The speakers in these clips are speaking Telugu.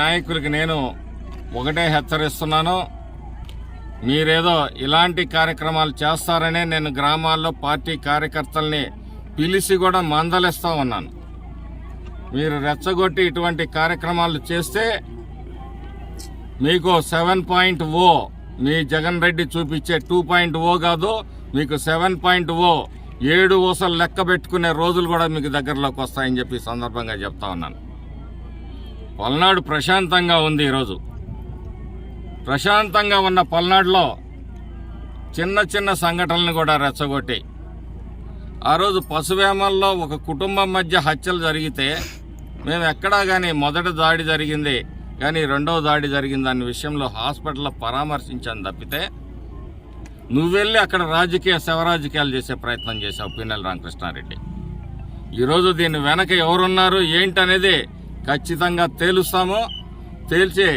నాయకులకి నేను ఒకటే హెచ్చరిస్తున్నాను. మీరేదో ఇలాంటి కార్యక్రమాలు చేస్తారనే నేను గ్రామాల్లో పార్టీ కార్యకర్తల్ని పిలిచి కూడా మందలిస్తా ఉన్నాను. మీరు రెచ్చగొట్టి ఇటువంటి కార్యక్రమాలు చేస్తే మీకు సెవెన్ పాయింట్ ఓ మీ జగన్ రెడ్డి చూపించే టూ పాయింట్ ఓ కాదు మీకు సెవెన్ పాయింట్ ఓ ఏడు ఊసలు లెక్క పెట్టుకునే రోజులు కూడా మీకు దగ్గరలోకి వస్తాయని చెప్పి సందర్భంగా చెప్తా ఉన్నాను. పల్నాడు ప్రశాంతంగా ఉంది ఈరోజు. ప్రశాంతంగా ఉన్న పల్నాడులో చిన్న చిన్న సంఘటనలు కూడా రెచ్చగొట్టి ఆ రోజు పశువేమల్లో ఒక కుటుంబం మధ్య హత్యలు జరిగితే మేము ఎక్కడా కానీ మొదటి దాడి జరిగింది కానీ రెండవ దాడి జరిగింది అనే విషయంలో హాస్పిటల్లో పరామర్శించాను తప్పితే నువ్వు వెళ్ళి అక్కడ రాజకీయ శవరాజకీయాలు చేసే ప్రయత్నం చేశావు పిన్నెల రామకృష్ణారెడ్డి. ఈరోజు దీని వెనక ఎవరున్నారు ఏంటనేది ఖచ్చితంగా తేలుస్తాము. తేల్చి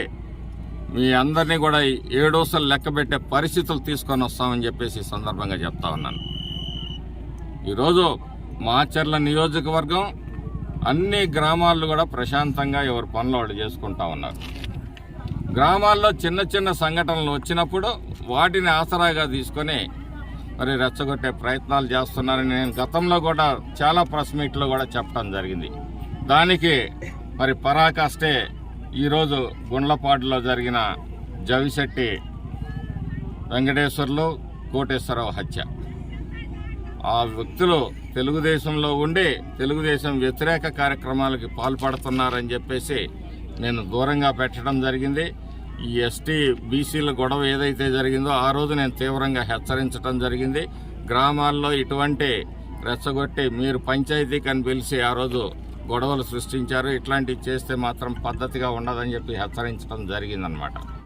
మీ అందరినీ కూడా ఏడోసలు లెక్క పెట్టే పరిస్థితులు తీసుకొని వస్తామని చెప్పేసి సందర్భంగా చెప్తా ఉన్నాను. ఈరోజు మాచర్ల నియోజకవర్గం అన్ని గ్రామాల్లో కూడా ప్రశాంతంగా ఎవరి పనులు వాళ్ళు చేసుకుంటా ఉన్నారు. గ్రామాల్లో చిన్న చిన్న సంఘటనలు వచ్చినప్పుడు వాటిని ఆసరాగా తీసుకొని మరి రెచ్చగొట్టే ప్రయత్నాలు చేస్తున్నారని నేను గతంలో కూడా చాలా ప్రెస్ మీట్లో కూడా చెప్పడం జరిగింది. దానికి మరి పరాకాష్టే ఈరోజు గుండ్లపాడులో జరిగిన జవిశెట్టి వెంకటేశ్వర్లు కోటేశ్వరరావు హత్య. ఆ వ్యక్తులు తెలుగుదేశంలో ఉండి తెలుగుదేశం వ్యతిరేక కార్యక్రమాలకి పాల్పడుతున్నారని చెప్పేసి నేను దూరంగా పెట్టడం జరిగింది. ఈ ఎస్టీ బీసీల గొడవ ఏదైతే జరిగిందో ఆ రోజు నేను తీవ్రంగా హెచ్చరించడం జరిగింది. గ్రామాల్లో ఇటువంటి రెచ్చగొట్టి మీరు పంచాయతీకి అని పిలిచి ఆ రోజు గొడవలు సృష్టించారు. ఇట్లాంటివి చేస్తే మాత్రం పద్ధతిగా ఉండదని చెప్పి హెచ్చరించడం జరిగిందనమాట